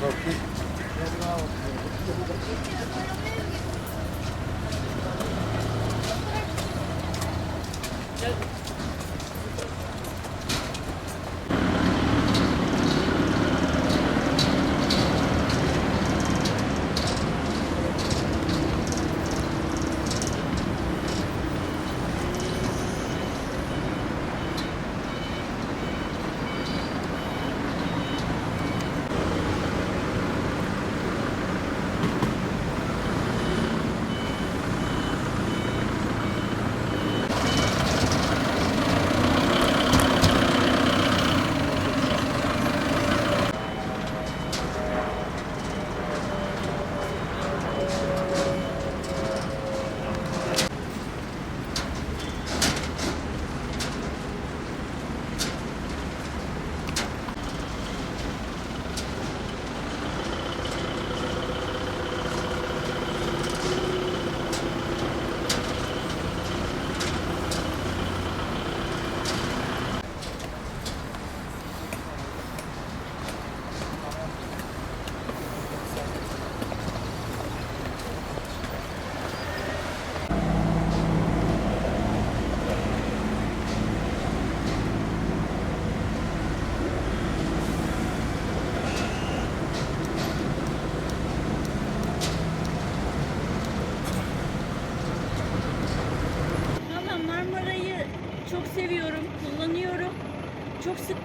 Valla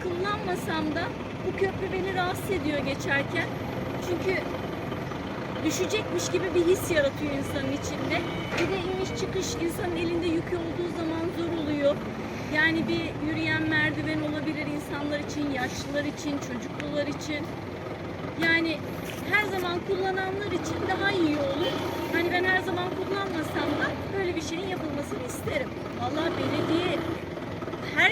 kullanmasam da bu köprü beni rahatsız ediyor geçerken. Çünkü düşecekmiş gibi bir his yaratıyor insanın içinde. Bir de iniş çıkış insanın elinde yükü olduğu zaman zor oluyor. Yani bir yürüyen merdiven olabilir insanlar için, yaşlılar için, çocuklular için. Yani her zaman kullananlar için daha iyi olur. Hani ben her zaman kullanmasam da böyle bir şeyin yapılmasını isterim. Vallahi belediye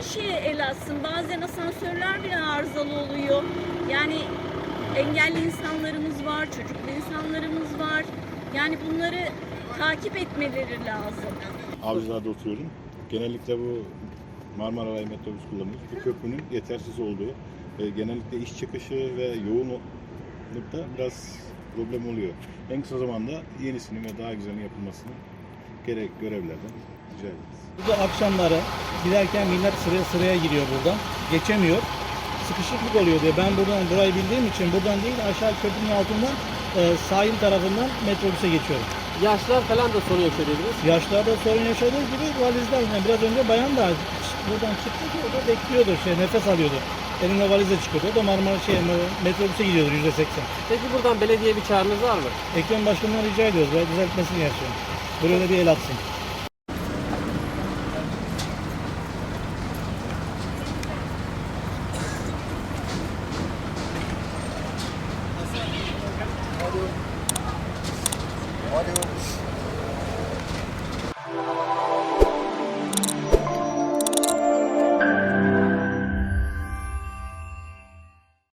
şeye el atsın. Bazen asansörler bile arızalı oluyor. Yani engelli insanlarımız var, çocuklu insanlarımız var. Yani bunları takip etmeleri lazım. Avcılar'da oturuyorum. Genellikle bu Marmara Ray metrobüs kullanıyoruz. Bu köprünün yetersiz olduğu, e, genellikle iş çıkışı ve yoğunlukta biraz problem oluyor. En kısa zamanda yenisinin ve daha güzelinin yapılmasını gerek görevlerden rica ederiz. Burada akşamları giderken millet sıraya sıraya giriyor buradan. Geçemiyor. Sıkışıklık oluyor diye. Ben buradan burayı bildiğim için buradan değil aşağı köprünün altından e, sahil tarafından metrobüse geçiyorum. Yaşlar falan da sorun dediniz. Yaşlarda sorun yaşadığı gibi valizler yani biraz önce bayan da buradan çıktı ki o da bekliyordu şey nefes alıyordu. Elinde valizle çıkıyordu. O da Marmara şey metrobüse gidiyordu yüzde seksen. Peki buradan belediye bir çağrınız var mı? Ekrem Başkan'dan rica ediyoruz. Burayı düzeltmesini gerçekten. Buraya bir el atsın. Hadi. Hadi.